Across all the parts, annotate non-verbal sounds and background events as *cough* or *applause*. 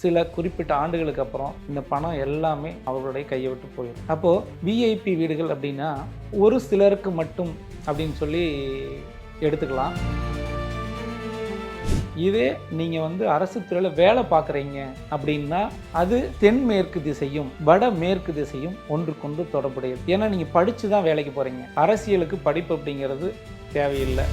சில குறிப்பிட்ட ஆண்டுகளுக்கு அப்புறம் இந்த பணம் எல்லாமே அவர்களுடைய கையை விட்டு போயிடும். அப்போது விஐபி வீடுகள் அப்படின்னா ஒரு சிலருக்கு மட்டும் அப்படின்னு சொல்லி எடுத்துக்கலாம். இதே நீங்கள் வந்து அரசு துறையில் வேலை பார்க்குறீங்க அப்படின்னா அது தென்மேற்கு திசையும் வட மேற்கு திசையும் ஒன்றுக்கொன்று தொடர்புடையது. ஏன்னா நீங்கள் படித்து தான் வேலைக்கு போகிறீங்க அரசியலுக்கு படிப்பு அப்படிங்கிறது தேவையில்லை.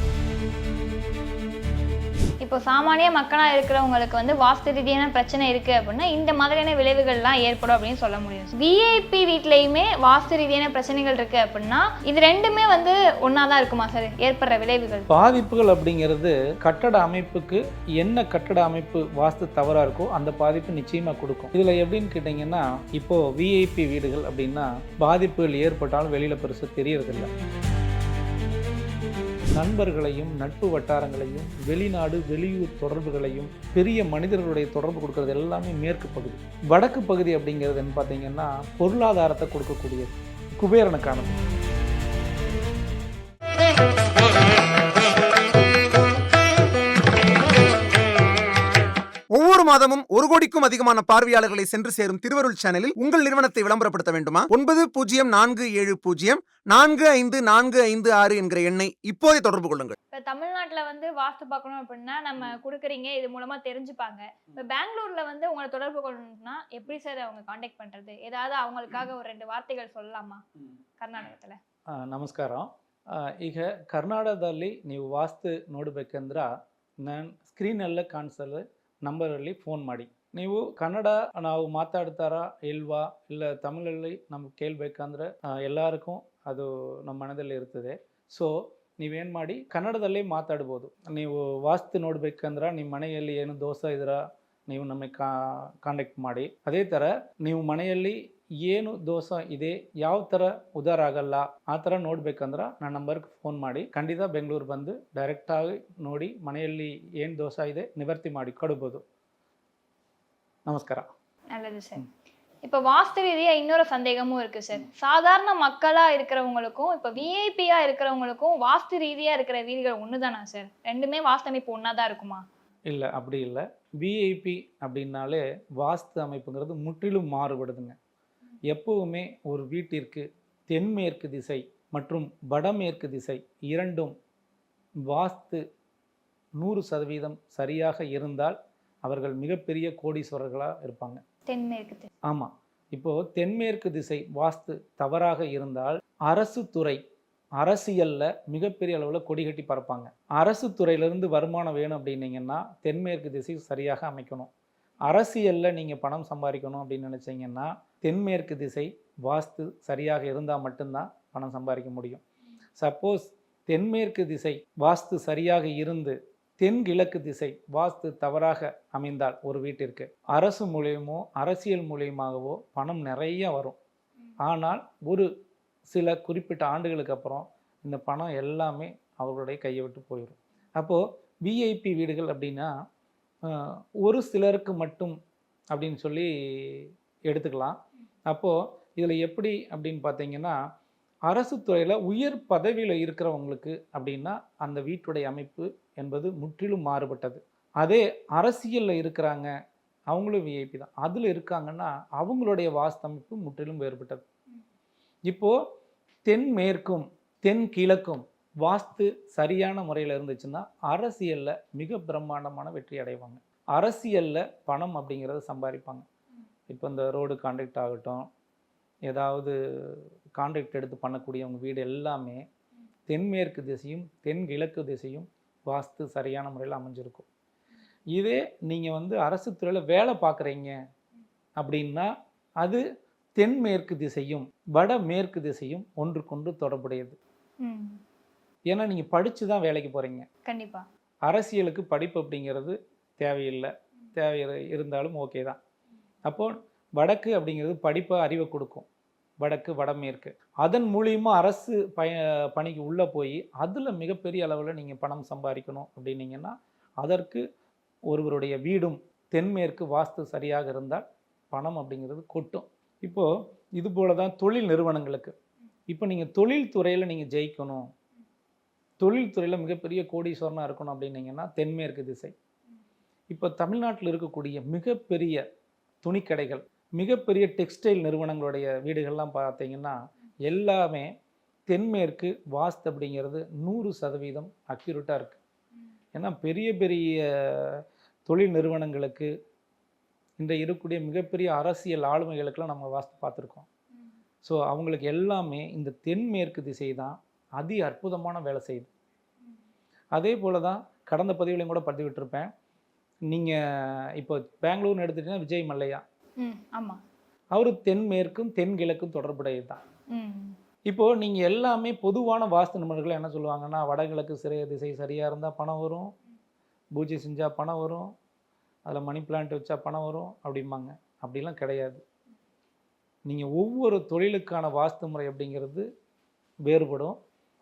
இப்போ சாமானிய மக்களாக இருக்கிறவங்களுக்கு வந்து வாஸ்து ரீதியான பிரச்சனை இருக்குது அப்படின்னா இந்த மாதிரியான விளைவுகள்லாம் ஏற்படும் அப்படின்னு சொல்ல முடியும். விஐபி வீட்லேயுமே வாஸ்து ரீதியான பிரச்சனைகள் இருக்குது அப்படின்னா இது ரெண்டுமே வந்து ஒன்றா தான் இருக்குமா சார்? ஏற்படுற விளைவுகள். பாதிப்புகள் அப்படிங்கிறது கட்டட அமைப்புக்கு என்ன கட்டட அமைப்பு வாஸ்து தவறாக இருக்கோ அந்த பாதிப்பு நிச்சயமாக கொடுக்கும். இதில் எப்படின்னு கேட்டிங்கன்னா இப்போது விஐபி வீடுகள் அப்படின்னா பாதிப்புகள் ஏற்பட்டாலும் வெளியில் பெருசு தெரியறதில்லை. நண்பர்களையும் நட்பு வட்டாரங்களையும் வெளிநாடு வெளியூர் தொடர்புகளையும் பெரிய மனிதர்களுடைய தொடர்பு கொடுக்கறது எல்லாமே மேற்கு பகுதி. வடக்கு பகுதி அப்படிங்கிறதுன்னு பார்த்தீங்கன்னா பொருளாதாரத்தை கொடுக்கக்கூடியது. குபேரனுக்கானது மாதமும் ஒரு கோடிக்கும் அதிகமான பார்வையாளர்களை சென்று சேரும் திருவருள் சேனலில் உங்கள் நிறுவனத்தை விளம்பரப்படுத்த வேண்டுமா ஒன்பது பூஜ்ஜியம் நான்கு ஏழு பூஜ்ஜியம் நான்கு ஐந்து நான்கு ஐந்து ஆறு என்கிற எண்ணை இப்போதே தொடர்பு கொள்ளுங்கள் இப்போ தமிழ்நாட்டில் வந்து வாஸ்து பார்க்கணும் அப்படின்னா நம்ம கொடுக்குறீங்க இது மூலமாக தெரிஞ்சுப்பாங்க இப்போ பெங்களூர்ல வந்து உங்களை தொடர்பு கொள்ளணும்னா எப்படி சார் அவங்க காண்டாக்ட் பண்ணுறது ஏதாவது அவங்களுக்காக ஒரு ரெண்டு வார்த்தைகள் சொல்லலாமா ಕರ್ನಾಟಕದಲ್ಲಿ ಆ, ನಮಸ್ಕಾರ ಆ, ಈಗ ಕರ್ನಾಟಕದಲ್ಲಿ ನೀವು ವಾಸ್ತು ನೋಡಬೇಕಂದ್ರೆ ನಾನು ಸ್ಕ್ರೀನಲ್ಲೇ ಕಾಣಿಸಲು ನಂಬರಲ್ಲಿ ಫೋನ್ ಮಾಡಿ. ನೀವು ಕನ್ನಡ ನಾವು ಮಾತಾಡ್ತಾರಾ ಇಲ್ವಾ? ಇಲ್ಲ ತಮಿಳಲ್ಲಿ ನಮ್ಗೆ ಕೇಳಬೇಕಂದ್ರೆ ಎಲ್ಲರಿಗೂ ಅದು ನಮ್ಮ ಮನದಲ್ಲಿ ಇರ್ತದೆ. ಸೊ, ನೀವೇನು ಮಾಡಿ, ಕನ್ನಡದಲ್ಲೇ ಮಾತಾಡ್ಬೋದು. ನೀವು ವಾಸ್ತು ನೋಡ್ಬೇಕಂದ್ರೆ ನಿಮ್ಮ ಮನೆಯಲ್ಲಿ ಏನು ದೋಷ ಇದ್ರ, ನೀವು ನಮಗೆ ಕಾಂಟ್ಯಾಕ್ಟ್ ಮಾಡಿ. ಅದೇ ಥರ ನೀವು ಮನೆಯಲ್ಲಿ ಏನು ದೋಷ ಇದೆ ಯಾವ ಥರ ಉದಾರ ಆಗಲ್ಲ ಆ ಥರ ನೋಡ್ಬೇಕಂದ್ರೆ ನನ್ನ ನಂಬರ್ಗೆ ಫೋನ್ ಮಾಡಿ ಖಂಡಿತ ಬೆಂಗಳೂರು ಬಂದು ಡೈರೆಕ್ಟಾಗಿ ನೋಡಿ ಮನೆಯಲ್ಲಿ ಏನು ದೋಷ ಇದೆ ನಿವರ್ತಿ ಮಾಡಿ ಕೊಡ್ಬೋದು ನಮಸ್ಕಾರ நல்லது சார் இப்போ வாஸ்து ரீதியா இன்னொரு சந்தேகமும் இருக்கு சார் சாதாரண மக்களா இருக்கிறவங்களுக்கும் இப்போ விஐபியா இருக்கிறவங்களுக்கும் வாஸ்து ரீதியா இருக்கிற வீடுகள் ஒண்ணுதானா சார் ரெண்டுமே வாஸ்து அமைப்பு ஒன்றா தான் இருக்குமா இல்லை அப்படி இல்லை விஐபி அப்படின்னாலே வாஸ்து அமைப்புங்கிறது முற்றிலும் மாறுபடுதுங்க எப்பவுமே ஒரு வீட்டிற்கு தென்மேற்கு திசை மற்றும் வடமேற்கு திசை இரண்டும் வாஸ்து நூறு சதவீதம் சரியாக இருந்தால் அவர்கள் மிகப்பெரிய கோடீஸ்வரர்களாக இருப்பாங்க. தென்மேற்கு திசை. ஆமாம் இப்போது தென்மேற்கு திசை வாஸ்து தவறாக இருந்தால் அரசு துறை அரசியல்ல மிகப்பெரிய அளவில் கொடி கட்டி பறப்பாங்க. அரசு துறையிலிருந்து வருமானம் வேணும் அப்படின்னீங்கன்னா தென்மேற்கு திசை சரியாக அமைக்கணும். அரசியலில் நீங்கள் பணம் சம்பாதிக்கணும் அப்படின்னு நினச்சிங்கன்னா தென்மேற்கு திசை வாஸ்து சரியாக இருந்தால் மட்டும்தான் பணம் சம்பாதிக்க முடியும். சப்போஸ் தென்மேற்கு திசை வாஸ்து சரியாக இருந்து தென்கிழக்கு திசை வாஸ்து தவறாக அமைந்தால் ஒரு வீட்டிற்கு அரசு மூலியமோ அரசியல் மூலியமாகவோ பணம் நிறைய வரும். ஆனால் ஒரு சில குறிப்பிட்ட ஆண்டுகளுக்கு அப்புறம் இந்த பணம் எல்லாமே அவர்களுடைய கையை விட்டு போயிடும் அப்போது விஐபி வீடுகள் அப்படின்னா ஒரு சிலருக்கு மட்டும் அப்படின்னு சொல்லி எடுத்துக்கலாம். அப்போது இதில் எப்படி அப்படின்னு பார்த்தீங்கன்னா அரசு துறையில் உயர் பதவியில் இருக்கிறவங்களுக்கு அப்படின்னா அந்த வீட்டுடைய அமைப்பு என்பது முற்றிலும் மாறுபட்டது. அதே அரசியலில் இருக்கிறாங்க அவங்களும் விஐபி தான். அதில் இருக்காங்கன்னா அவங்களுடைய வாஸ்தமைப்பு முற்றிலும் வேறுபட்டது. இப்போது தென்மேற்கும் தென் கிழக்கும் வாஸ்து சரியான முறையில் இருந்துச்சுன்னா அரசியலில் மிக பிரம்மாண்டமான வெற்றி அடைவாங்க. அரசியலில் பணம் அப்படிங்கிறத சம்பாதிப்பாங்க. இப்போ இந்த ரோடு கான்ட்ராக்ட் ஆகட்டும் ஏதாவது கான்ட்ராக்ட் எடுத்து பண்ணக்கூடியவங்க வீடு எல்லாமே தென்மேற்கு திசையும் தென்கிழக்கு திசையும் வாஸ்து சரியான முறையில் அமைஞ்சிருக்கும். இதே நீங்கள் வந்து அரசு துறையில் வேலை பார்க்குறீங்க அப்படின்னா அது தென்மேற்கு திசையும் வட மேற்கு திசையும் ஒன்றுக்கொன்று தொடர்புடையது. ஏன்னா நீங்கள் படித்து தான் வேலைக்கு போகிறீங்க கண்டிப்பா. அரசியலுக்கு படிப்பு அப்படிங்கிறது தேவையில்லை. தேவை இருந்தாலும் ஓகே தான். அப்போ வடக்கு அப்படிங்கிறது படிப்பை அறிவை கொடுக்கும். வடக்கு வடமேற்கு அதன் மூலியமா அரசு பய பணிக்கு உள்ளே போய் அதில் மிகப்பெரிய அளவில் நீங்கள் பணம் சம்பாதிக்கணும் அப்படின்னீங்கன்னா அதற்கு ஒருவருடைய வீடும் தென்மேற்கு வாஸ்து சரியாக இருந்தால் பணம் அப்படிங்கிறது கொட்டும். இப்போது இது போல தான் தொழில் நிறுவனங்களுக்கு. இப்போ நீங்கள் தொழில் துறையில் நீங்கள் ஜெயிக்கணும். தொழில் துறையில் மிகப்பெரிய கோடீஸ்வரனாக இருக்கணும் அப்படின்னீங்கன்னா தென்மேற்கு திசை. இப்போ தமிழ்நாட்டில் இருக்கக்கூடிய மிகப்பெரிய துணிக்கடைகள் மிகப்பெரிய டெக்ஸ்டைல் நிறுவனங்களுடைய வீடுகள்லாம் பார்த்தீங்கன்னா எல்லாமே தென்மேற்கு வாஸ்து அப்படிங்கிறது நூறு சதவீதம் அக்யூரேட்டாக இருக்குது ஏன்னா பெரிய பெரிய தொழில் நிறுவனங்களுக்கு இந்த இருக்கக்கூடிய மிகப்பெரிய அரசியல் ஆளுமைகளுக்கெல்லாம் நம்ம வாஸ்து பார்த்துருக்கோம். ஸோ அவங்களுக்கு எல்லாமே இந்த தென்மேற்கு திசை தான் அதி அற்புதமான வேலை செய்யுது. அதே போல தான் கடந்த பதிவுலையும் கூட பதிவிட்டிருப்பேன் விட்டுருப்பேன் நீங்கள் இப்போ பெங்களூர்னு எடுத்துட்டீங்கன்னா விஜய் மல்லையா? ம் ஆமாம் அவர் தென்மேற்கும் தென்கிழக்கும் தொடர்புடையது தான் ம். இப்போ நீங்கள் எல்லாமே பொதுவான வாஸ்து நிபுணர்கள் என்ன சொல்லுவாங்கன்னா வடகிழக்கு சிறைய திசை சரியாக இருந்தால் பணம் வரும் பூஜை செஞ்சால் பணம் வரும் அதில் மணி பிளான்ட் வச்சா பணம் வரும் அப்படிம்பாங்க. அப்படிலாம் கிடையாது. நீங்கள் ஒவ்வொரு தொழிலுக்கான வாஸ்து முறை அப்படிங்கிறது வேறுபடும்.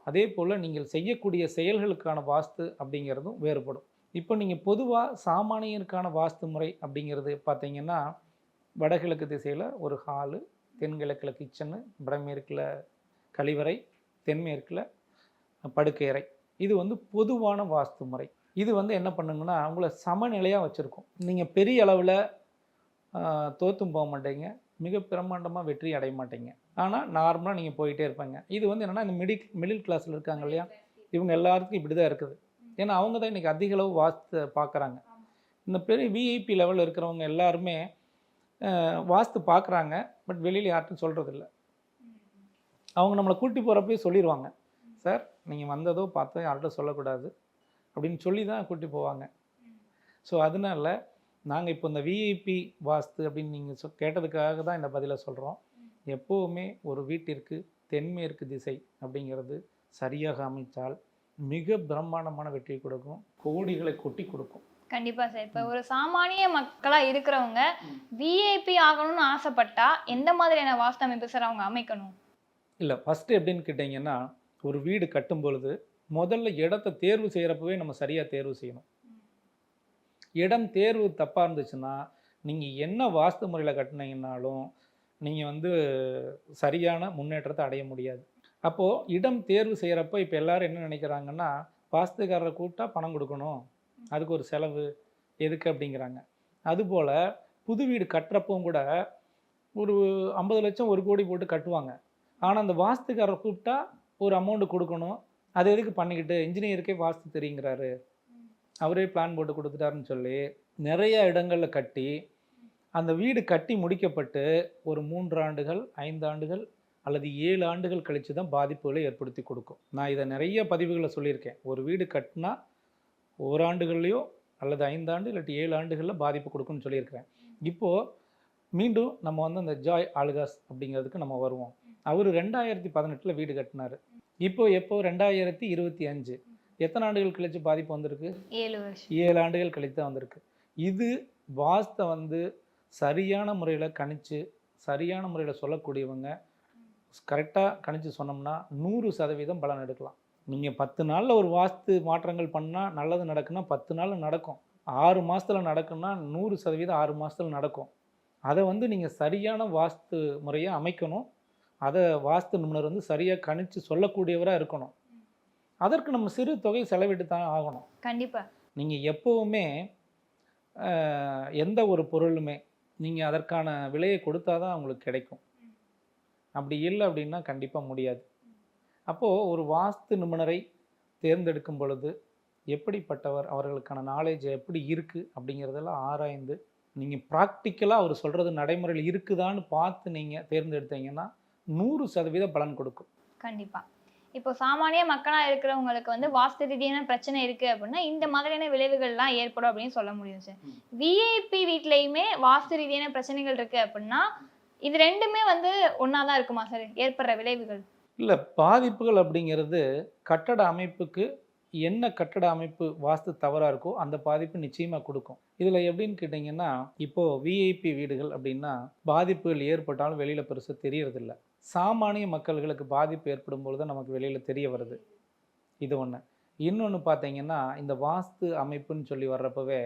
அதே போல் நீங்கள் செய்யக்கூடிய செயல்களுக்கான வாஸ்து அப்படிங்கிறதும் வேறுபடும். இப்போ நீங்கள் பொதுவாக சாமானியருக்கான வாஸ்து முறை அப்படிங்கிறது பார்த்தீங்கன்னா வடகிழக்கு திசையில் ஒரு ஹாலு தென்கிழக்கில் கிச்சனு வடமேற்கில் கழிவறை தென்மேற்கில் படுக்கையறை இது வந்து பொதுவான வாஸ்து முறை. இது வந்து என்ன பண்ணுங்கன்னா உங்களை சமநிலையாக வச்சுருக்கும். நீங்கள் பெரிய அளவில் தோற்றும் போக மாட்டீங்க. மிக பிரம்மாண்டமாக வெற்றி அடைய மாட்டீங்க. ஆனால் நார்மலாக நீங்கள் போயிட்டே இருப்பாங்க. இது வந்து என்னென்னா இந்த மிடில் மிடில் கிளாஸில் இருக்காங்க இல்லையா? இவங்க எல்லாருக்கும் இப்படி தான் இருக்குது. ஏன்னா அவங்க தான் இன்றைக்கி அதிக அளவு வாஸ்து பார்க்குறாங்க இந்த பெரிய விஐபி லெவலில் இருக்கிறவங்க எல்லாருமே வாஸ்து பார்க்குறாங்க பட் வெளியில் யார்ட்டும் சொல்கிறதில்ல அவங்க நம்மளை கூட்டி போகிறப்பயே சொல்லிடுவாங்க சார் நீங்கள் வந்ததோ பார்த்தோ யார்கிட்ட சொல்லக்கூடாது. அப்படின்னு சொல்லி தான் கூட்டி போவாங்க. ஸோ அதனால நாங்கள் இப்போ இந்த விஐபி வாஸ்து அப்படின்னு நீங்கள் சொ கேட்டதுக்காக தான் இந்த பதிலை சொல்கிறோம் எப்போவுமே ஒரு வீட்டிற்கு தென்மேற்கு திசை அப்படிங்கிறது சரியாக அமைத்தால் மிக பிரம்மாண்டமான வெற்றியை கொடுக்கும் கோடிகளை கொட்டி கொடுக்கும். கண்டிப்பா சார். இப்போ ஒரு சாமானிய மக்களா இருக்கிறவங்க விஐபி ஆகணும்னு ஆசைப்பட்டா எந்த மாதிரியான வாஸ்து அமைப்பு சார் அவங்க அமைக்கணும்? இல்லை ஃபஸ்ட்டு எப்படின்னு கேட்டிங்கன்னா ஒரு வீடு கட்டும் பொழுது முதல்ல இடத்த தேர்வு செய்கிறப்பவே நம்ம சரியாக தேர்வு செய்யணும். இடம் தேர்வு தப்பாக இருந்துச்சுன்னா நீங்கள் என்ன வாஸ்து முறையில் கட்டினீங்கன்னாலும் நீங்கள் வந்து சரியான முன்னேற்றத்தை அடைய முடியாது. அப்போது இடம் தேர்வு செய்கிறப்ப இப்போ எல்லாரும் என்ன நினைக்கிறாங்கன்னா வாஸ்துக்காரரை கூப்பிட்டா பணம் கொடுக்கணும். அதுக்கு ஒரு செலவு. எதுக்கு அப்படிங்கிறாங்க. அதுபோல் புது வீடு கட்டுறப்பவும் கூட ஒரு ஐம்பது லட்சம் ஒரு கோடி போட்டு கட்டுவாங்க. ஆனால் அந்த வாஸ்துக்காரரை கூப்பிட்டா ஒரு அமௌண்ட் கொடுக்கணும். அது எதுக்கு பண்ணிக்கிட்டு இன்ஜினியருக்கே வாஸ்து தெரியுங்கிறாரு. அவரே பிளான் போட்டு கொடுத்துட்டாருன்னு சொல்லி நிறைய இடங்களில் கட்டி அந்த வீடு கட்டி முடிக்கப்பட்டு ஒரு மூன்று ஆண்டுகள் ஐந்து ஆண்டுகள் அல்லது ஏழு ஆண்டுகள் கழித்து தான் பாதிப்புகளை ஏற்படுத்தி கொடுக்கும். நான் இதை நிறைய பதிவுகளை சொல்லியிருக்கேன். ஒரு வீடு கட்டினா ஓராண்டுகள்லையோ அல்லது ஐந்தாண்டு இல்லாட்டி ஏழு ஆண்டுகளில் பாதிப்பு கொடுக்கும்னு சொல்லியிருக்கிறேன். இப்போது மீண்டும் நம்ம வந்து அந்த ஜாய் ஆலுகாஸ் அப்படிங்கிறதுக்கு நம்ம வருவோம். அவர் ரெண்டாயிரத்தி பதினெட்டில் வீடு கட்டினார். இப்போது எப்போ? ரெண்டாயிரத்தி இருபத்தி அஞ்சு. எத்தனை ஆண்டுகள் கழிச்சு பாதிப்பு வந்திருக்கு? ஏழு வருஷம். ஏழு ஆண்டுகள் கழித்து தான் வந்திருக்கு. இது வாஸ்தை வந்து சரியான முறையில் கணிச்சு சரியான முறையில் சொல்லக்கூடியவங்க கரெக்டாக கணிச்சு சொன்னோம்னா நூறு சதவீதம் பலன் எடுக்கலாம். நீங்கள் பத்து நாளில் ஒரு வாஸ்து மாற்றங்கள் பண்ணால் நல்லது நடக்குன்னா பத்து நாளில் நடக்கும். ஆறு மாசத்துல நடக்கும்னா நூறு சதவீதம் ஆறு மாசத்துல நடக்கும். அதை வந்து நீங்கள் சரியான வாஸ்து முறையை அமைக்கணும். அதை வாஸ்து நிபுணர் வந்து சரியாக கணிச்சு சொல்லக்கூடியவராக இருக்கணும். அதற்கு நம்ம சிறு தொகை செலவிட்டு தான் ஆகணும். கண்டிப்பா. நீங்கள் எப்போவுமே எந்த ஒரு பொருளுமே நீங்கள் அதற்கான விலையை கொடுத்தா தான் உங்களுக்கு கிடைக்கும். அப்படி இல்லை அப்படின்னா கண்டிப்பாக முடியாது. அப்போது ஒரு வாஸ்து நிபுணரை தேர்ந்தெடுக்கும் பொழுது எப்படிப்பட்டவர் அவர்களுக்கான நாலேஜ் எப்படி இருக்குது அப்படிங்கிறதெல்லாம் ஆராய்ந்து நீங்கள் ப்ராக்டிக்கலாக அவர் சொல்கிறது நடைமுறையில் இருக்குதான்னு பார்த்து நீங்கள் தேர்ந்தெடுத்தீங்கன்னா நூறு சதவீத பலன் கொடுக்கும். கண்டிப்பா. இப்போ சாமானிய மக்களா இருக்கிறவங்களுக்கு வந்து வாஸ்து ரீதியான பிரச்சனை இருக்கு அப்படின்னா இந்த மாதிரியான விளைவுகள்லாம் ஏற்படும் அப்படின்னு சொல்ல முடியும் சார். விஐபி வீட்லயுமே வாஸ்து ரீதியான பிரச்சனைகள் இருக்கு அப்படின்னா இது ரெண்டுமே வந்து ஒன்னாதான் இருக்குமா சார் ஏற்படுற விளைவுகள்? இல்லை பாதிப்புகள் அப்படிங்கிறது கட்டட அமைப்புக்கு என்ன கட்டட அமைப்பு வாஸ்து தவறாக இருக்கோ அந்த பாதிப்பு நிச்சயமாக கொடுக்கும். இதில் எப்படின்னு கேட்டிங்கன்னா இப்போது விஐபி வீடுகள் அப்படின்னா பாதிப்புகள் ஏற்பட்டாலும் வெளியில் பெருசாக தெரியறதில்ல. சாமானிய மக்கள்களுக்கு பாதிப்பு ஏற்படும் பொழுது நமக்கு வெளியில் தெரிய வருது. இது ஒன்று இன்னொன்று பார்த்தீங்கன்னா இந்த வாஸ்து அமைப்புன்னு சொல்லி வர்றப்பவே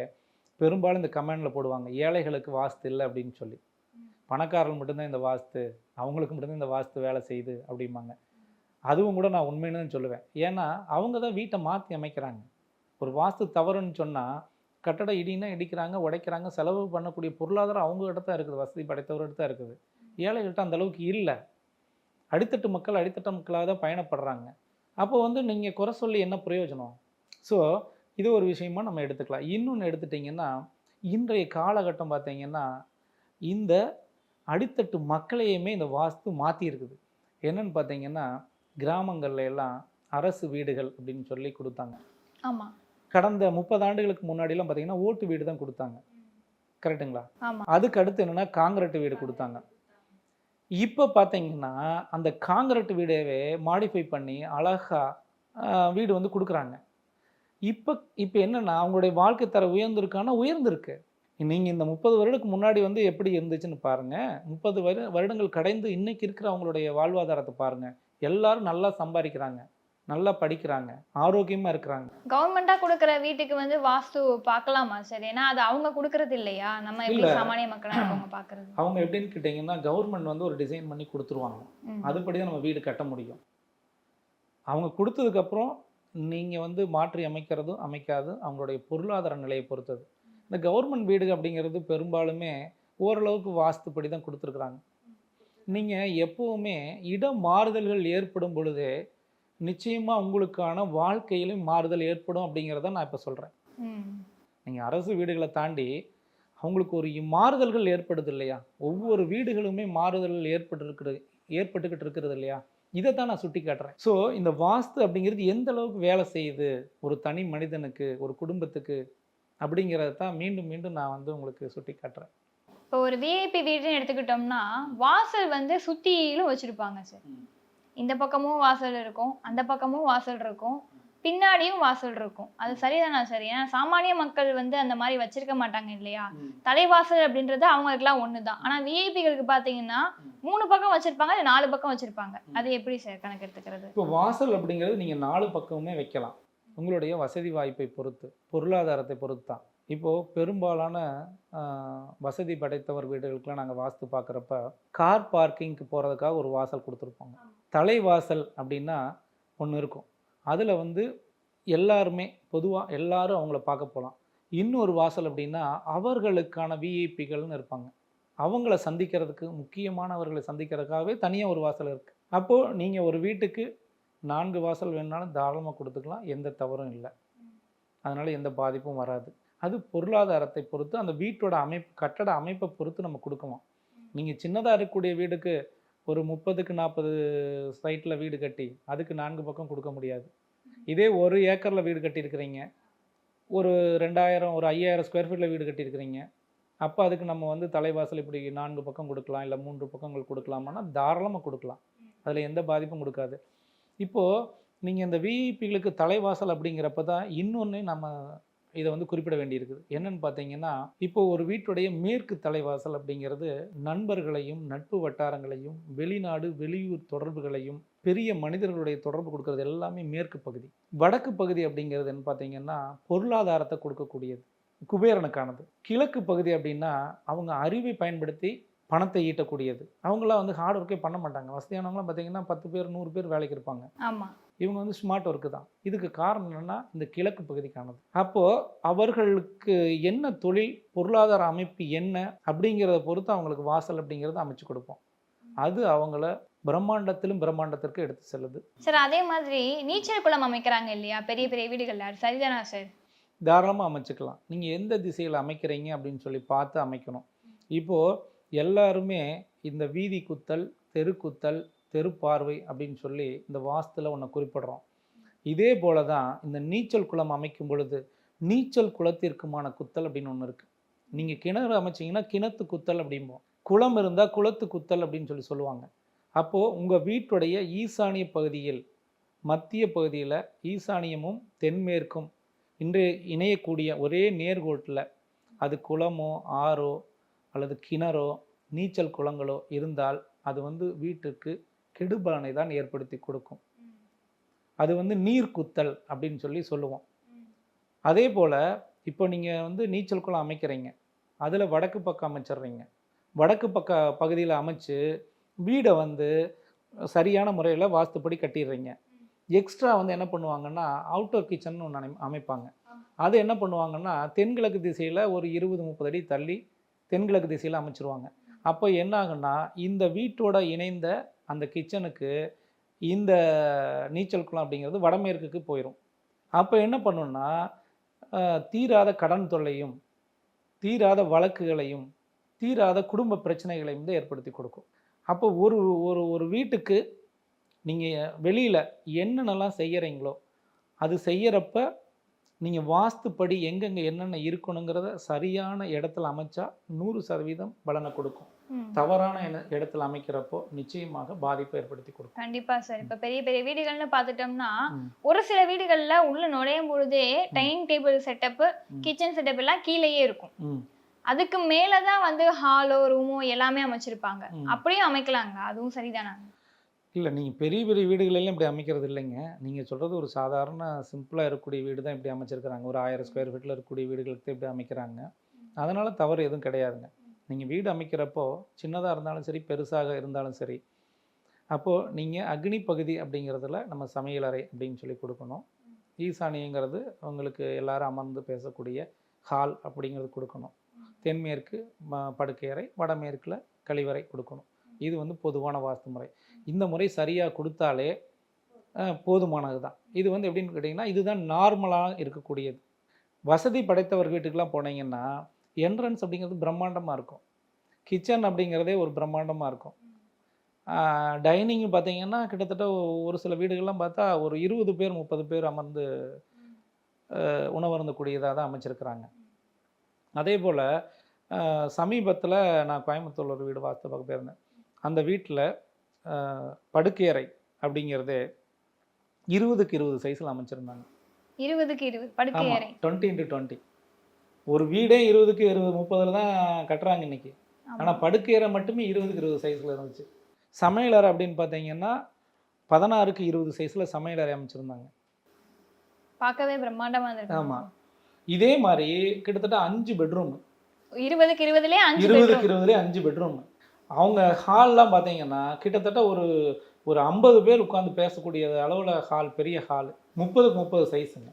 பெரும்பாலும் இந்த கமெண்டில் போடுவாங்க ஏழைகளுக்கு வாஸ்து இல்லை அப்படின்னு சொல்லி. பணக்காரர்கள் மட்டும்தான் இந்த வாஸ்து அவங்களுக்கு மட்டும்தான் இந்த வாஸ்து வேலை செய்யுது அப்படிம்பாங்க. அதுவும் கூட நான் உண்மைன்னு தான் சொல்லுவேன். ஏன்னா அவங்க தான் வீட்டை மாற்றி அமைக்கிறாங்க. ஒரு வாஸ்து தவறுன்னு சொன்னால் கட்டடம் இடினா இடிக்கிறாங்க உடைக்கிறாங்க செலவு பண்ணக்கூடிய பொருளாதாரம் அவங்ககிட்ட தான் இருக்குது வசதி படைத்தவர்கிட்ட தான் இருக்குது. ஏழைகள்கிட்ட அந்த அளவுக்கு இல்லை. அடித்தட்டு மக்கள் அடித்தட்ட மக்களாக தான் பயணப்படுறாங்க. அப்போ வந்து நீங்கள் குறை சொல்லி என்ன பிரயோஜனம்? ஸோ இது ஒரு விஷயமா நம்ம எடுத்துக்கலாம். இன்னொன்று எடுத்துட்டிங்கன்னா இன்றைய காலகட்டம் பார்த்தீங்கன்னா இந்த அடித்தட்டு மக்களையுமே இந்த வாஸ்து மாற்றி இருக்குது என்னன்னு பார்த்தீங்கன்னா கிராமங்கள்ல எல்லாம் அரசு வீடுகள் அப்படின்னு சொல்லி கொடுத்தாங்க. ஆமா. கடந்த முப்பது ஆண்டுகளுக்கு முன்னாடிலாம் பார்த்தீங்கன்னா ஓட்டு வீடு தான் கொடுத்தாங்க. கரெக்டுங்களா ஆமா. அதுக்கு அடுத்து என்னன்னா காங்கிரட் வீடு கொடுத்தாங்க. இப்போ பார்த்தீங்கன்னா அந்த காங்கிரட் வீடவே மாடிஃபை பண்ணி அழகாக வீடு வந்து கொடுக்குறாங்க. இப்போ இப்போ என்னென்னா அவங்களுடைய வாழ்க்கை தர உயர்ந்திருக்கான்னா உயர்ந்திருக்கு. நீங்கள் இந்த முப்பது வருடத்துக்கு முன்னாடி வந்து எப்படி இருந்துச்சுன்னு பாருங்கள் முப்பது வரு வருடங்கள் கடைந்து இன்னைக்கு இருக்கிற அவங்களுடைய வாழ்வாதாரத்தை பாருங்கள் எல்லாரும் நல்லா சம்பாதிக்கிறாங்க. நல்லா படிக்கிறாங்க ஆரோக்கியமா இருக்கிறாங்க. கவர்மெண்டா கொடுக்குற வீட்டுக்கு வந்து வாஸ்து பார்க்கலாமா சார்? ஏன்னா அது அவங்க கொடுக்கறது இல்லையா? நம்ம எப்படி. சாமானிய மக்களா இருக்கவங்க *clears throat* பாக்குறது அவங்க எப்படின்னு கேட்டிங்கன்னா கவர்மெண்ட் வந்து ஒரு டிசைன் பண்ணி கொடுத்துருவாங்க. அதுபடி தான் நம்ம வீடு கட்ட முடியும். அவங்க கொடுத்ததுக்கப்புறம் நீங்கள் வந்து மாற்றி அமைக்கிறதும் அமைக்காது. அவங்களுடைய பொருளாதார நிலையை பொறுத்தது. இந்த கவர்மெண்ட் வீடு அப்படிங்கிறது பெரும்பாலுமே ஓரளவுக்கு வாஸ்துப்படி தான் கொடுத்துருக்குறாங்க. நீங்கள் எப்போவுமே இடம் மாறுதல்கள் ஏற்படும் பொழுதே நிச்சயமாக உங்களுக்கான வாழ்க்கையிலும் மாறுதல் ஏற்படும் அப்படிங்கிறத நான் இப்போ சொல்கிறேன். நீங்கள் அரசு வீடுகளை தாண்டி அவங்களுக்கு ஒரு மாறுதல்கள் ஏற்படுது இல்லையா? ஒவ்வொரு வீடுகளுமே மாறுதல்கள் ஏற்பட்டு இருக்கிறது ஏற்பட்டுக்கிட்டு இருக்கிறது இல்லையா? இதை தான் நான் சுட்டி காட்டுறேன். ஸோ இந்த வாஸ்து அப்படிங்கிறது எந்த அளவுக்கு வேலை செய்யுது? ஒரு தனி மனிதனுக்கு ஒரு குடும்பத்துக்கு அப்படிங்கிறத தான் மீண்டும் மீண்டும் நான் வந்து உங்களுக்கு சுட்டி காட்டுறேன். இப்போ ஒரு விஐபி வீடுன்னு எடுத்துக்கிட்டோம்னா வாசல் வந்து சுத்திலும் வச்சிருப்பாங்க சார். இந்த பக்கமும் வாசல் இருக்கும் அந்த பக்கமும் வாசல் இருக்கும் பின்னாடியும் வாசல் இருக்கும். அது சரிதானா சார்? ஏன்னா சாமானிய மக்கள் வந்து அந்த மாதிரி வச்சிருக்க மாட்டாங்க இல்லையா? தலைவாசல் அப்படின்றது அவங்களுக்குலாம் ஒன்று தான் ஆனால் விஐபிகளுக்கு பார்த்தீங்கன்னா மூணு பக்கம் வச்சிருப்பாங்க இல்ல நாலு பக்கம் வச்சிருப்பாங்க. அது எப்படி சார் கணக்கு எடுத்துக்கிறது இப்போ வாசல் அப்படிங்கிறது நீங்கள் நாலு பக்கமுமே வைக்கலாம். உங்களுடைய வசதி வாய்ப்பை பொறுத்து பொருளாதாரத்தை பொறுத்து தான் இப்போது பெரும்பாலான வசதி படைத்தவர் வீடுகளுக்கெல்லாம் நாங்கள் வாஸ்து பார்க்குறப்ப கார் பார்க்கிங்க்கு போகிறதுக்காக ஒரு வாசல் கொடுத்துருப்பாங்க. தலைவாசல் அப்படின்னா ஒன்று இருக்கும். அதில் வந்து எல்லாருமே பொதுவாக எல்லாரும் அவங்கள பார்க்க போகலாம் இன்னொரு வாசல் அப்படின்னா அவர்களுக்கான விஐபிகள்னு இருப்பாங்க. அவங்கள சந்திக்கிறதுக்கு முக்கியமானவர்களை சந்திக்கிறதுக்காகவே தனியாக ஒரு வாசல் இருக்குது அப்போது நீங்கள் ஒரு வீட்டுக்கு நான்கு வாசல் வேணுனாலும் தாராளமாக கொடுத்துக்கலாம். எந்த தவறும் இல்லை. அதனால் எந்த பாதிப்பும் வராது. அது பொருளாதாரத்தை பொறுத்து அந்த வீட்டோட அமைப்பு கட்டட அமைப்பை பொறுத்து நம்ம கொடுக்கலாம் நீங்கள் சின்னதாக இருக்கக்கூடிய வீடுக்கு ஒரு முப்பதுக்கு நாற்பது சைட்டில் வீடு கட்டி அதுக்கு நான்கு பக்கம் கொடுக்க முடியாது. இதே ஒரு ஏக்கரில் வீடு கட்டியிருக்கிறீங்க. ஒரு ரெண்டாயிரம் ஒரு ஐயாயிரம் ஸ்கொயர் ஃபீட்டில் வீடு கட்டியிருக்கிறீங்க. அப்போ அதுக்கு நம்ம வந்து தலைவாசல் இப்படி நான்கு பக்கம் கொடுக்கலாம் இல்லை மூன்று பக்கங்கள் கொடுக்கலாமான்னா தாராளமாக கொடுக்கலாம். அதில் எந்த பாதிப்பும் கொடுக்காது. இப்போது நீங்கள் இந்த விஐபிகளுக்கு தலைவாசல் அப்படிங்கிறப்ப தான் இன்னொன்று நம்ம இதை வந்து குறிப்பிட வேண்டியிருக்குது. என்னன்னு பார்த்தீங்கன்னா இப்போ ஒரு வீட்டுடைய மேற்கு தலைவாசல் அப்படிங்கிறது நண்பர்களையும் நட்பு வட்டாரங்களையும் வெளிநாடு வெளியூர் தொடர்புகளையும் பெரிய மனிதர்களுடைய தொடர்பு கொடுக்கறது எல்லாமே மேற்கு பகுதி. வடக்கு பகுதி அப்படிங்கிறது என்ன பார்த்தீங்கன்னா பொருளாதாரத்தை கொடுக்கக்கூடியது குபேரனுக்கானது. கிழக்கு பகுதி அப்படின்னா அவங்க அறிவை பயன்படுத்தி பணத்தை ஈட்டக்கூடியது. அவங்களாம் வந்து ஹார்ட் ஒர்க்கே பண்ண மாட்டாங்க. வசதியானவங்களாம் பார்த்தீங்கன்னா பத்து பேர் நூறு பேர் வேலைக்கு இருப்பாங்க. ஆமா. இவங்க வந்து ஸ்மார்ட் ஒர்க்கு தான். இதுக்கு காரணம் என்னன்னா இந்த கிழக்கு பகுதிக்கானது. அப்போது அவர்களுக்கு என்ன தொழில் பொருளாதார அமைப்பு என்ன அப்படிங்கிறத பொறுத்து அவங்களுக்கு வாசல் அப்படிங்கிறத அமைச்சு கொடுப்போம். அது அவங்கள பிரம்மாண்டத்திலும் பிரம்மாண்டத்திற்கு எடுத்து செல்லுது. சார் அதே மாதிரி நீச்சல் குளம் அமைக்கிறாங்க இல்லையா? பெரிய பெரிய வீடுகள்ல. அது சரிதானா சார்? தாராளமாக அமைச்சுக்கலாம். நீங்கள் எந்த திசையில் அமைக்கிறீங்க அப்படின்னு சொல்லி பார்த்து அமைக்கணும். இப்போது எல்லாருமே இந்த வீதி குத்தல் தெருக்குத்தல் தெருப்பார்வை அப்படின்னு சொல்லி இந்த வாஸ்துல ஒன்று குறிப்பிடுறோம். இதே போல தான் இந்த நீச்சல் குளம் அமைக்கும் பொழுது நீச்சல் குளத்திற்குமான குத்தல் அப்படின்னு ஒன்று இருக்குது நீங்கள் கிணறு அமைச்சிங்கன்னா கிணத்து குத்தல் அப்படிம்போம் குளம் இருந்தால் குளத்து குத்தல் அப்படின்னு சொல்லி சொல்லுவாங்க. அப்போது உங்கள் வீட்டுடைய ஈசானிய பகுதியில் மத்திய பகுதியில் ஈசானியமும் தென்மேற்கும் இன்று இணையக்கூடிய ஒரே நேர்கோட்டில் அது குளமோ ஆறோ அல்லது கிணறோ நீச்சல் குளங்களோ இருந்தால் அது வந்து வீட்டுக்கு கெடுபலனை தான் ஏற்படுத்தி கொடுக்கும். அது வந்து நீர் குத்தல் அப்படின்னு சொல்லி சொல்லுவோம். அதே போல் இப்போ நீங்கள் வந்து நீச்சல் குளம் அமைக்கிறீங்க. அதில் வடக்கு பக்கம் அமைச்சிடுறீங்க வடக்கு பக்க பகுதியில் அமைச்சு வீடை வந்து சரியான முறையில் வாஸ்துப்படி கட்டிடுறீங்க. எக்ஸ்ட்ரா வந்து என்ன பண்ணுவாங்கன்னா அவுட்டோர் கிச்சன் ஒன்று அமைப்பாங்க. அது என்ன பண்ணுவாங்கன்னா தென்கிழக்கு திசையில் ஒரு இருபது முப்பது அடி தள்ளி தென்கிழக்கு திசையில் அமைச்சிருவாங்க. அப்போ என்ன ஆகுன்னா இந்த வீட்டோட இணைந்த அந்த கிச்சனுக்கு இந்த நீச்சல் குளம் அப்படிங்கிறது வடமேற்குக்கு போயிடும் அப்போ என்ன பண்ணுன்னா தீராத கடன் தொல்லையும் தீராத வழக்குகளையும் தீராத குடும்ப பிரச்சனைகளையும் தான் ஏற்படுத்தி கொடுக்கும். அப்போ ஒரு ஒரு ஒரு வீட்டுக்கு நீங்கள் வெளியில் என்னென்னலாம் செய்கிறீங்களோ அது செய்கிறப்ப நீங்கள் வாஸ்துப்படி எங்கெங்கே என்னென்ன இருக்கணுங்கிறத சரியான இடத்துல அமைச்சா நூறு சதவீதம் பலனை கொடுக்கும். தவறான இட- இடத்துல அமைக்கிறப்போ நிச்சயமாக பாதிப்பை ஏற்படுத்தி கொடுக்கும். கண்டிப்பா சார். இப்ப பெரிய பெரிய வீடுகள்னு பாத்துட்டோம்னா. ஒரு சில வீடுகள்ல உள்ள நுழையும் பொழுதே dining table setup. Kitchen setup எல்லாம் கீழேயே இருக்கும். அதுக்கு மேலதான் வந்து ஹாலோ ரூமோ எல்லாமே அமைச்சிருப்பாங்க. அப்படியும் அமைக்கலாங்க அதுவும் சரிதானா? இல்லை நீங்கள் பெரிய பெரிய வீடுகளெல்லாம் இப்படி அமைக்கிறது இல்லைங்க. நீங்கள் சொல்கிறது ஒரு சாதாரண சிம்பிளாக இருக்கக்கூடிய வீடு தான் இப்படி அமைச்சிருக்கிறாங்க. ஒரு ஆயிரம் ஸ்கொயர் ஃபீட்டில் இருக்கக்கூடிய வீடுகளுக்கு தான் இப்படி அமைக்கிறாங்க. அதனால் தவறு எதுவும் கிடையாதுங்க. நீங்கள் வீடு அமைக்கிறப்போ சின்னதாக இருந்தாலும் சரி பெருசாக இருந்தாலும் சரி அப்போது நீங்கள் அக்னி பகுதி அப்படிங்கிறதுல நம்ம சமையலறை அப்படின்னு சொல்லி கொடுக்கணும். ஈசானிங்கிறது உங்களுக்கு எல்லாரும் அமர்ந்து பேசக்கூடிய ஹால் அப்படிங்கிறது கொடுக்கணும். தென்மேற்கு ம- படுக்கையறை வடமேற்கில் கழிவறை கொடுக்கணும். இது வந்து பொதுவான வாஸ்து முறை. இந்த முறை சரியாக கொடுத்தாலே போதுமானது தான் இது வந்து எப்படின்னு கேட்டிங்கன்னா இதுதான் நார்மலாக இருக்கக்கூடியது. வசதி படைத்தவர் வீட்டுக்கெலாம் போனீங்கன்னா என்ட்ரன்ஸ் அப்படிங்கிறது பிரம்மாண்டமாக இருக்கும். கிச்சன் அப்படிங்கிறதே ஒரு பிரம்மாண்டமாக இருக்கும். டைனிங் பார்த்தீங்கன்னா கிட்டத்தட்ட ஒரு சில வீடுகள்லாம் பார்த்தா ஒரு இருபது பேர் முப்பது பேர் அமர்ந்து உணவருந்தக்கூடியதாக தான் அமைச்சிருக்கிறாங்க. அதே போல் சமீபத்தில் நான் கோயம்புத்தூர்ல ஒரு வீடு வாஸ்து பார்க்க போயிருந்தேன். அந்த வீட்டில் படுக்கையறை அப்படிங்கிறதே இருபதுக்கு இருபது சைஸில் அமைச்சிருந்தாங்க. இருபதுக்கு இருபது படுக்கை ஆமாம் அறை டுவெண்ட்டி இன்ட்டு டுவெண்ட்டி ஒரு வீடே இருபதுக்கு இருபது முப்பதில் தான் கட்டுறாங்க இன்னைக்கு. ஆனால் படுக்கையறை மட்டுமே இருபதுக்கு இருபது சைஸில் இருந்துச்சு. சமையலறை அப்படின்னு பார்த்தீங்கன்னா பதினாறுக்கு இருபது சைஸில் சமையலறை அமைச்சிருந்தாங்க. பார்க்கவே பிரம்மாண்டமா இருந்திருக்கு. ஆமா. இதே மாதிரி கிட்டத்தட்ட அஞ்சு பெட்ரூம் இருபதுக்கு இருபதுலயே இருபதுக்கு. இருபதுலேயே அஞ்சு பெட்ரூம் அவங்க ஹால்லாம் பார்த்தீங்கன்னா கிட்டத்தட்ட ஒரு ஒரு ஐம்பது பேர் உட்காந்து பேசக்கூடிய அளவில் ஹால் பெரிய ஹால். முப்பதுக்கு முப்பது சைஸுங்க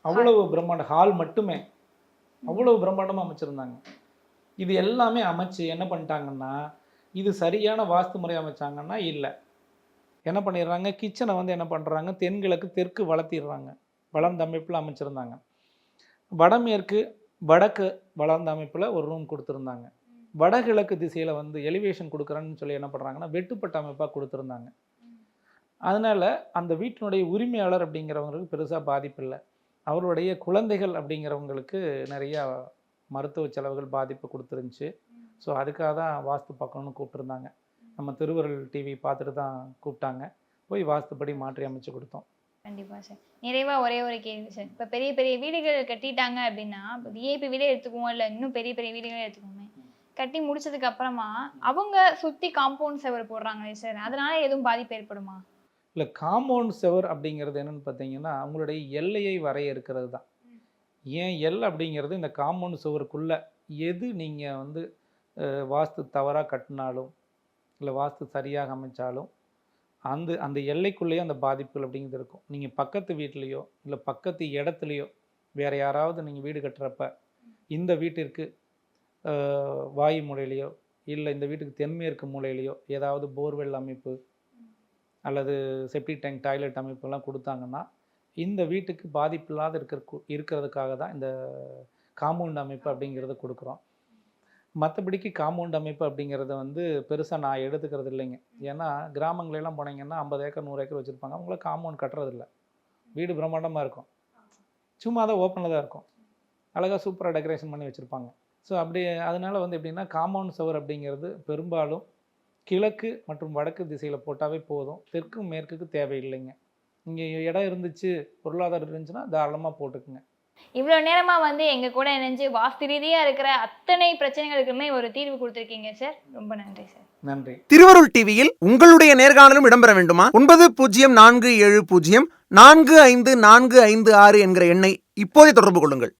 அவ்வளவு பிரம்மாண்ட ஹால் மட்டுமே. அவ்வளவு பிரம்மாண்டமாக அமைச்சிருந்தாங்க. இது எல்லாமே அமைச்சு என்ன பண்ணிட்டாங்கன்னா இது சரியான வாஸ்து முறை அமைச்சாங்கன்னா இல்லை. என்ன பண்ணிடுறாங்க? கிச்சனை வந்து என்ன பண்ணுறாங்க தென்கிழக்கு தெற்கு வளர்த்திடுறாங்க. வளர்ந்த அமைப்பில் அமைச்சிருந்தாங்க. வடமேற்கு வடக்கு வளர்ந்த அமைப்பில் ஒரு ரூம் கொடுத்துருந்தாங்க. வடகிழக்கு திசையில் வந்து எலிவேஷன் கொடுக்குறேன்னு சொல்லி என்ன பண்ணுறாங்கன்னா வெட்டுப்பட்ட அமைப்பாக கொடுத்துருந்தாங்க. அதனால் அந்த வீட்டினுடைய உரிமையாளர் அப்படிங்கிறவங்களுக்கு பெருசாக பாதிப்பு இல்லை. அவருடைய குழந்தைகள் அப்படிங்கிறவங்களுக்கு நிறையா மருத்துவ செலவுகள் பாதிப்பு கொடுத்துருந்துச்சு. ஸோ அதுக்காக தான் வாஸ்து பார்க்கணும்னு கூப்பிட்டுருந்தாங்க. நம்ம திருவருள் டிவி பார்த்துட்டு தான் கூப்பிட்டாங்க. போய் வாஸ்துப்படி மாற்றி அமைச்சு கொடுத்தோம். கண்டிப்பா சார் நிறைவா ஒரே ஒரு கேள்வி சார் இப்ப பெரிய பெரிய வீடுகள் கட்டிட்டாங்க அப்படின்னா விஐபி வீடே எடுத்துக்குவோம் இல்ல இன்னும் பெரிய பெரிய வீடுகளே எடுத்துக்கோமே கட்டி முடிச்சதுக்கு அப்புறமா அவங்க சுத்தி காம்பவுண்ட் செவர் போடுறாங்களே சார் அதனால எதுவும் பாதிப்பு ஏற்படுமா? இல்லை காம்பவுண்ட் செவர் அப்படிங்கிறது என்னன்னு பார்த்தீங்கன்னா அவங்களுடைய எல்லையை வரையறுக்கிறது தான் ஏன் எல் அப்படிங்கிறது இந்த காம்பவுண்ட் சுவருக்குள்ள எது நீங்கள் வந்து வாஸ்து தவறாக கட்டினாலும் இல்லை வாஸ்து சரியாக அமைச்சாலும் அந்த அந்த எல்லைக்குள்ளேயே அந்த பாதிப்புகள் அப்படிங்கிறது இருக்கும். நீங்கள் பக்கத்து வீட்லேயோ இல்லை பக்கத்து இடத்துலையோ வேறு யாராவது நீங்கள் வீடு கட்டுறப்ப இந்த வீட்டிற்கு வாயு மூலையிலையோ இல்லை இந்த வீட்டுக்கு தென்மேற்கு மூலையிலையோ ஏதாவது போர்வெல் அமைப்பு அல்லது செப்டிக் டேங்க் டாய்லெட் அமைப்பெல்லாம் கொடுத்தாங்கன்னா இந்த வீட்டுக்கு பாதிப்பில்லாத இருக்கிற இருக்கிறதுக்காக தான் இந்த காம்பவுண்ட் அமைப்பு அப்படிங்கிறத கொடுக்குறோம். மற்றபடிக்கு காம்பவுண்ட் அமைப்பு அப்படிங்கிறத வந்து பெருசாக நான் எடுத்துக்கிறது இல்லைங்க. ஏன்னா கிராமங்களெல்லாம் போனீங்கன்னா ஐம்பது ஏக்கர் நூறு ஏக்கர் வச்சுருப்பாங்க. அவங்கள காம்பவுண்ட் கட்டுறதில்ல. வீடு பிரம்மாண்டமாக இருக்கும். சும்மா தான் ஓப்பனில் தான் இருக்கும். அழகாக சூப்பராக டெக்கரேஷன் பண்ணி வச்சுருப்பாங்க. ஸோ அப்படி அதனால வந்து எப்படின்னா காம்பவுண்ட் சுவர் அப்படிங்கிறது பெரும்பாலும் கிழக்கு மற்றும் வடக்கு திசையில் போட்டாவே போதும். தெற்கு மேற்குக்கு தேவையில்லைங்க. இங்கே இடம் இருந்துச்சு பொருளாதாரம் இருந்துச்சுன்னா தாராளமாக போட்டுக்குங்க. இவ்வளவு நேரமா வந்து எங்க கூட இணைஞ்சு வாஸ்து ரீதியா இருக்கிற அத்தனை பிரச்சனைகளுக்குமே ஒரு தீர்வு கொடுத்துருக்கீங்க சார். ரொம்ப நன்றி சார். நன்றி. திருவருள் டிவியில் உங்களுடைய நேர்காணலும் இடம்பெற வேண்டுமா? ஒன்பது பூஜ்ஜியம் நான்கு ஏழு பூஜ்ஜியம் நான்கு ஐந்து நான்கு ஐந்து ஆறு என்கிற எண்ணை இப்போதே தொடர்பு கொள்ளுங்கள்.